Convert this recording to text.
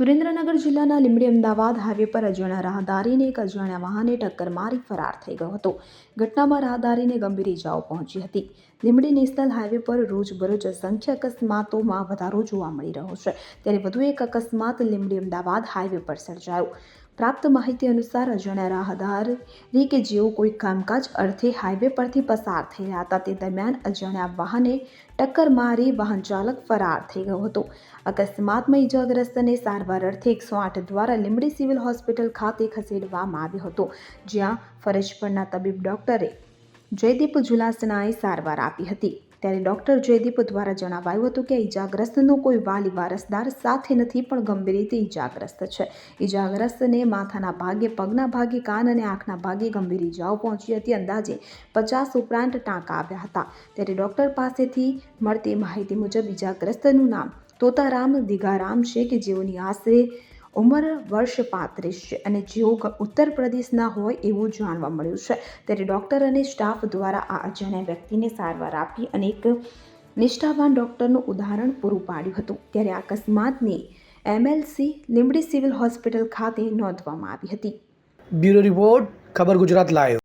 સુરેન્દ્રનગર જિલ્લાના લીંબડી અમદાવાદ હાઈવે પર અજાણ્યા રાહદારીને એક અજાણ્યા વાહને ટક્કર મારી ફરાર થઈ ગયો હતો. ઘટનામાં રાહદારીને ગંભીર ઇજાઓ પહોંચી હતી. લીંબડી નેશનલ હાઈવે પર રોજબરોજ અસંખ્ય અકસ્માતોમાં વધારો જોવા મળી રહ્યો છે. ત્યારે વધુ એક અકસ્માત લીંબડી અમદાવાદ હાઈવે પર સર્જાયો. પ્રાપ્ત માહિતી અનુસાર અજાણ્યા રાહદારી કે જેઓ કોઈ કામકાજ અર્થે હાઈવે પરથી પસાર થઈ રહ્યા હતા, તે દરમિયાન અજાણ્યા વાહને ટક્કર મારી વાહન ચાલક ફરાર થઈ ગયો હતો. અકસ્માતમાં ઈજાગ્રસ્તને સારવાર અર્થે એકસો આઠ દ્વારા લીંબડી સિવિલ હોસ્પિટલ ખાતે ખસેડવામાં આવ્યો હતો, જ્યાં ફરજ પરના તબીબ ડોક્ટરે જયદીપ જુલાસનાએ સારવાર આપી હતી. ત્યારે ડોક્ટર જયદીપ દ્વારા જણાવાયું હતું કે ઈજાગ્રસ્તનો કોઈ વાલી વારસદાર સાથે નથી, પણ ગંભીર રીતે ઈજાગ્રસ્ત છે. ઈજાગ્રસ્તને માથાના ભાગે, પગના ભાગે, કાન અને આંખના ભાગે ગંભીર ઈજાઓ પહોંચી હતી. અંદાજે પચાસ ઉપરાંત ટાંકા આવ્યા હતા. ત્યારે ડોક્ટર પાસેથી મળતી માહિતી મુજબ ઈજાગ્રસ્તનું નામ તોતારામ, દિગારામ છે કે જેઓની આશરે ઉંમર વર્ષ પાંત્રીસ છે અને જેઓ ઉત્તર પ્રદેશના હોય એવું જાણવા મળ્યું છે. ત્યારે ડૉક્ટર અને સ્ટાફ દ્વારા આ અજાણ્યા વ્યક્તિને સારવાર આપી અને એક નિષ્ઠાવાન ડૉક્ટરનું ઉદાહરણ પૂરું પાડ્યું હતું. ત્યારે અકસ્માતની એમએલસી લીંબડી સિવિલ હોસ્પિટલ ખાતે નોંધવામાં આવી હતી. બ્યુરો રિપોર્ટ, ખબર ગુજરાત લાઈવ.